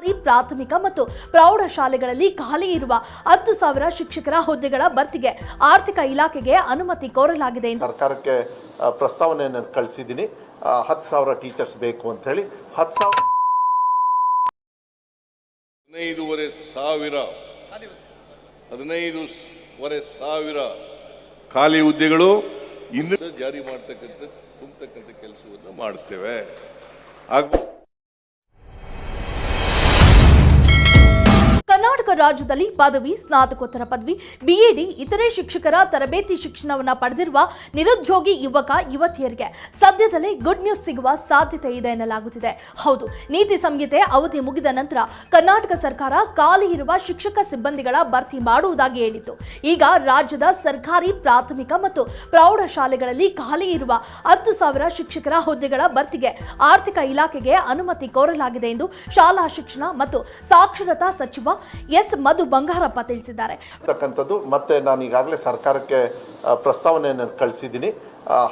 ಸರ್ಕಾರಿ ಪ್ರಾಥಮಿಕ ಮತ್ತು ಪ್ರೌಢ ಶಾಲೆಗಳಲ್ಲಿ ಖಾಲಿ ಇರುವ ಹತ್ತು ಸಾವಿರ ಶಿಕ್ಷಕರ ಹುದ್ದೆಗಳ ಭರ್ತಿಗೆ ಆರ್ಥಿಕ ಇಲಾಖೆಗೆ ಅನುಮತಿ ಕೋರಲಾಗಿದೆ ಎಂದು ಸರ್ಕಾರಕ್ಕೆ ಪ್ರಸ್ತಾವನೆಯನ್ನು ಕಳಿಸಿದ್ದೀನಿ. ಹತ್ತು ಸಾವಿರ ಟೀಚರ್ಸ್ ಬೇಕು ಅಂತ ಹೇಳಿ ಹತ್ತು ಸಾವಿರ ಹದಿನೈದೂವರೆ ಸಾವಿರ ಹದಿನೈದುವರೆ ಸಾವಿರ ಖಾಲಿ ಹುದ್ದೆಗಳು ಇನ್ನು ಜಾರಿ ಮಾಡ್ತಕ್ಕಂಥ ತುಂಬತಕ್ಕಂಥ ಕೆಲಸವನ್ನು ಮಾಡ್ತೇವೆ. ಹಾಗೂ ರಾಜ್ಯದಲ್ಲಿ ಪದವಿ, ಸ್ನಾತಕೋತ್ತರ ಪದವಿ ಬಿಇಡಿ ಇತರೆ ಶಿಕ್ಷಕರ ತರಬೇತಿ ಶಿಕ್ಷಣವನ್ನು ಪಡೆದಿರುವ ನಿರುದ್ಯೋಗಿ ಯುವಕ, ಯುವತಿಯರಿಗೆ ಸದ್ಯದಲ್ಲೇ ಗುಡ್ ನ್ಯೂಸ್ ಸಿಗುವ ಸಾಧ್ಯತೆ ಇದೆ ಎನ್ನಲಾಗುತ್ತಿದೆ. ಹೌದು, ನೀತಿ ಸಂಹಿತೆ ಅವಧಿ ಮುಗಿದ ನಂತರ ಕರ್ನಾಟಕ ಸರ್ಕಾರ ಖಾಲಿ ಇರುವ ಶಿಕ್ಷಕ ಸಿಬ್ಬಂದಿಗಳ ಭರ್ತಿ ಮಾಡುವುದಾಗಿ ಹೇಳಿತ್ತು. ಈಗ ರಾಜ್ಯದ ಸರ್ಕಾರಿ, ಪ್ರಾಥಮಿಕ ಮತ್ತು ಪ್ರೌಢ ಶಾಲೆಗಳಲ್ಲಿ ಖಾಲಿ ಇರುವ ಹತ್ತು ಸಾವಿರ ಶಿಕ್ಷಕರ ಹುದ್ದೆಗಳ ಭರ್ತಿಗೆ ಆರ್ಥಿಕ ಇಲಾಖೆಗೆ ಅನುಮತಿ ಕೋರಲಾಗಿದೆ ಎಂದು ಶಾಲಾ ಶಿಕ್ಷಣ ಮತ್ತು ಸಾಕ್ಷರತಾ ಸಚಿವ ಎಸ್. ಮಧು ಬಂಗಾರಪ್ಪ ತಿಳಿಸಿದ್ದಾರೆ. ಮತ್ತೆ ನಾನು ಈಗಾಗಲೇ ಸರ್ಕಾರಕ್ಕೆ ಪ್ರಸ್ತಾವನೆಯನ್ನು ಕಳಿಸಿದ್ದೀನಿ.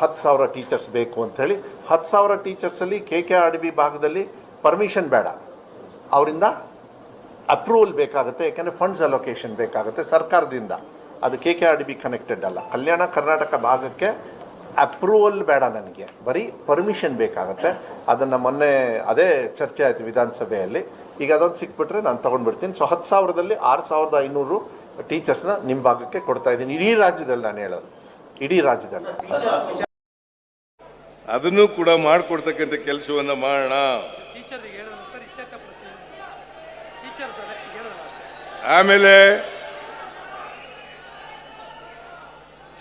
ಹತ್ತು ಸಾವಿರ ಟೀಚರ್ಸ್ ಬೇಕು ಅಂತ ಹೇಳಿ, ಹತ್ತು ಸಾವಿರ ಟೀಚರ್ಸಲ್ಲಿ K K R D B ಭಾಗದಲ್ಲಿ ಪರ್ಮಿಷನ್ ಬೇಡ. ಅವರಿಂದ ಅಪ್ರೂವಲ್ ಬೇಕಾಗುತ್ತೆ, ಯಾಕೆಂದರೆ ಫಂಡ್ಸ್ ಅಲೋಕೇಶನ್ ಬೇಕಾಗುತ್ತೆ ಸರ್ಕಾರದಿಂದ. ಅದು K K R D B connected ಅಲ್ಲ. ಕಲ್ಯಾಣ ಕರ್ನಾಟಕ ಭಾಗಕ್ಕೆ ಅಪ್ರೂವಲ್ ಬೇಡ ನನಗೆ. ಬರೀ ಪರ್ಮಿಷನ್ ಬೇಕಾಗುತ್ತೆ. ಅದನ್ನು ಮೊನ್ನೆ ಅದೇ ಚರ್ಚೆ ಆಯಿತು ವಿಧಾನಸಭೆಯಲ್ಲಿ. ಈಗ ಅದೊಂದು ಸಿಕ್ಬಿಟ್ರೆ ನಾನು ತೊಗೊಂಡ್ಬಿಡ್ತೀನಿ. ಸೊ ಹತ್ತು ಸಾವಿರದಲ್ಲಿ ಆರು ಸಾವಿರದ ಐನೂರು ಟೀಚರ್ಸ್ನ ನಿಮ್ಮ ಭಾಗಕ್ಕೆ ಕೊಡ್ತಾ ಇದ್ದೀನಿ. ಇಡೀ ರಾಜ್ಯದಲ್ಲಿ ನಾನು ಹೇಳೋದು. ಇಡೀ ರಾಜ್ಯದಲ್ಲಿ. ಅದನ್ನು ಕೂಡ ಮಾಡಿಕೊಡ್ತಕ್ಕಂಥ ಕೆಲಸವನ್ನು ಮಾಡೋಣ. ಟೀಚರ್ಗೆ ಹೇಳೋದು ಸರ್ ಇತ್ಯರ್ಥ ಪ್ರಶ್ನೆ ಟೀಚರ್ಸ್ ಅದೇ ಹೇಳೋದು ಅಷ್ಟೇ. ಆಮೇಲೆ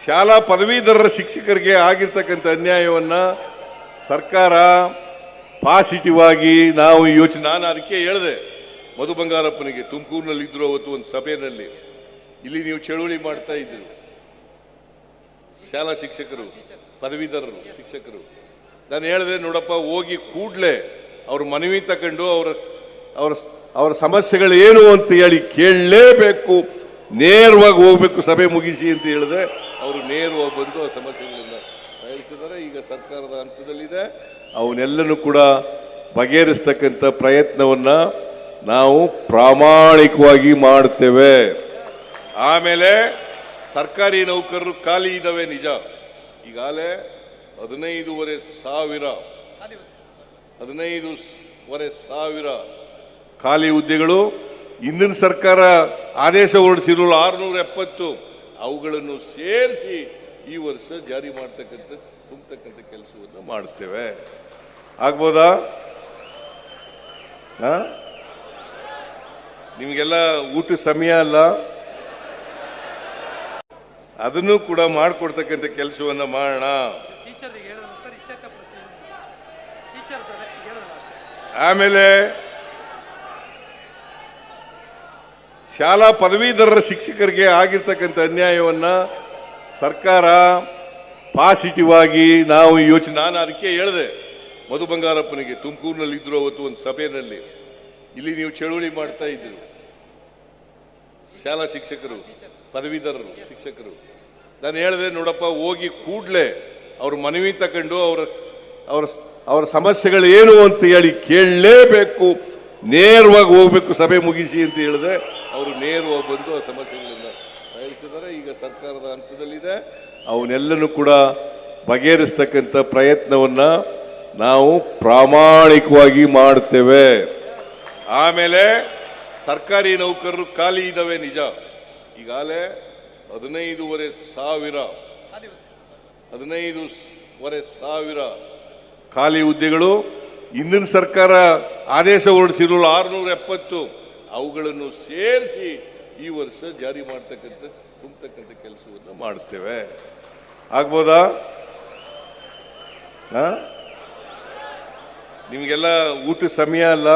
ಶಾಲಾ ಪದವೀಧರರ ಶಿಕ್ಷಕರಿಗೆ ಆಗಿರ್ತಕ್ಕಂಥ ಅನ್ಯಾಯವನ್ನು ಸರ್ಕಾರ ಪಾಸಿಟಿವ್ ಆಗಿ ನಾವು ಯೋಚನೆ ನಾನು ಅದಕ್ಕೆ ಹೇಳಿದೆ, ಮಧು ಬಂಗಾರಪ್ಪನಿಗೆ ತುಮಕೂರಿನಲ್ಲಿ ಇದ್ರು ಅವತ್ತು ಒಂದು ಸಭೆಯಲ್ಲಿ. ಇಲ್ಲಿ ನೀವು ಚಳುವಳಿ ಮಾಡ್ತಾ ಇದ್ದೀರಿ. ಶಾಲಾ ಶಿಕ್ಷಕರು, ಪದವೀಧರರು, ಶಿಕ್ಷಕರು. ನಾನು ಹೇಳಿದೆ, ನೋಡಪ್ಪ, ಹೋಗಿ ಕೂಡಲೇ ಅವ್ರ ಮನವಿ ತಕೊಂಡು ಅವರ ಅವರ ಅವರ ಸಮಸ್ಯೆಗಳು ಏನು ಅಂತ ಹೇಳಿ ಕೇಳಲೇಬೇಕು. ನೇರವಾಗಿ ಹೋಗ್ಬೇಕು, ಸಭೆ ಮುಗಿಸಿ ಅಂತ ಹೇಳಿದೆ. ಅವರು ನೇರವಾಗಿ ಬಂದು ಆ ಸಮಸ್ಯೆಗಳನ್ನ ಈಗ ಸರ್ಕಾರದ ಹಂತದಲ್ಲಿದೆ. ಅವನ್ನೆಲ್ಲನೂ ಕೂಡ ಬಗೆಹರಿಸ್ತಕ್ಕಂಥ ಪ್ರಯತ್ನವನ್ನ ನಾವು ಪ್ರಾಮಾಣಿಕವಾಗಿ ಮಾಡ್ತೇವೆ ಆಮೇಲೆ ಸರ್ಕಾರಿ ನೌಕರರು ಖಾಲಿ ಇದ್ದಾವೆ, ನಿಜ. ಈಗಾಗಲೇ ಹದಿನೈದೂವರೆ ಸಾವಿರ ಹದಿನೈದುವರೆ ಸಾವಿರ ಖಾಲಿ ಹುದ್ದೆಗಳು. ಇಂದಿನ ಸರ್ಕಾರ ಆದೇಶ ಹೊರಡಿಸಿರಲು ಆರುನೂರ ಎಪ್ಪತ್ತು. ಅವುಗಳನ್ನು ಸೇರಿಸಿ ಈ ವರ್ಷ ಜಾರಿ ಮಾಡ್ತಕ್ಕಂಥ ತುಂಬತಕ್ಕಂಥ ಕೆಲಸವನ್ನು ಮಾಡ್ತೇವೆ. ಆಗ್ಬೋದಾ? ನಿಮಗೆಲ್ಲ ಊಟ ಸಮಯ ಅಲ್ಲ? ಅದನ್ನು ಕೂಡ ಮಾಡಿಕೊಡ್ತಕ್ಕಂಥ ಕೆಲಸವನ್ನು ಮಾಡೋಣ. ಆಮೇಲೆ ಶಾಲಾ ಪದವೀಧರರ ಶಿಕ್ಷಕರಿಗೆ ಆಗಿರ್ತಕ್ಕಂಥ ಅನ್ಯಾಯವನ್ನು ಸರ್ಕಾರ ಪಾಸಿಟಿವ್ ಆಗಿ ನಾವು ಯೋಚನೆ ನಾನು ಅದಕ್ಕೆ ಹೇಳಿದೆ, ಮಧು ಬಂಗಾರಪ್ಪನಿಗೆ ತುಮಕೂರಿನಲ್ಲಿ ಇದ್ರು ಅವತ್ತು ಒಂದು ಸಭೆಯಲ್ಲಿ. ಇಲ್ಲಿ ನೀವು ಚಳುವಳಿ ಮಾಡ್ತಾ ಇದ್ದೀರಿ. ಶಾಲಾ ಶಿಕ್ಷಕರು, ಪದವೀಧರರು, ಶಿಕ್ಷಕರು. ನಾನು ಹೇಳಿದೆ, ನೋಡಪ್ಪ, ಹೋಗಿ ಕೂಡಲೇ ಅವ್ರ ಮನವಿ ತಗೊಂಡು ಅವರ ಅವರ ಅವರ ಸಮಸ್ಯೆಗಳು ಏನು ಅಂತ ಹೇಳಿ ಕೇಳಲೇಬೇಕು. ನೇರವಾಗಿ ಹೋಗ್ಬೇಕು, ಸಭೆ ಮುಗಿಸಿ ಅಂತ ಹೇಳಿದೆ. ಅವರು ನೇರವಾಗಿ ಬಂದು ಆ ಸಮಸ್ಯೆಗಳನ್ನ ಬಯಸಿದ್ದಾರೆ ಈಗ ಸರ್ಕಾರದ ಹಂತದಲ್ಲಿದೆ. ಅವನ್ನೆಲ್ಲನೂ ಕೂಡ ಬಗೆಹರಿಸ್ತಕ್ಕಂಥ ಪ್ರಯತ್ನವನ್ನ ನಾವು ಪ್ರಾಮಾಣಿಕವಾಗಿ ಮಾಡ್ತೇವೆ. ಆಮೇಲೆ ಸರ್ಕಾರಿ ನೌಕರರು ಖಾಲಿ ಇದ್ದಾವೆ ನಿಜ. ಈಗಾಗಲೇ ಹದಿನೈದೂವರೆ ಸಾವಿರ ಹದಿನೈದುವರೆ ಸಾವಿರ ಖಾಲಿ ಹುದ್ದೆಗಳು. ಇಂದಿನ ಸರ್ಕಾರ ಆದೇಶ ಹೊರಡಿಸಿರೋ ಆರುನೂರ ಎಪ್ಪತ್ತು. ಅವುಗಳನ್ನು ಸೇರಿಸಿ ಈ ವರ್ಷ ಜಾರಿ ಮಾಡ್ತಕ್ಕಂಥ ತುಂಬತಕ್ಕಂಥ ಕೆಲಸವನ್ನು ಮಾಡ್ತೇವೆ. ಆಗ್ಬೋದಾ? ನಿಮಗೆಲ್ಲ ಊಟ ಸಮಯ ಅಲ್ಲ?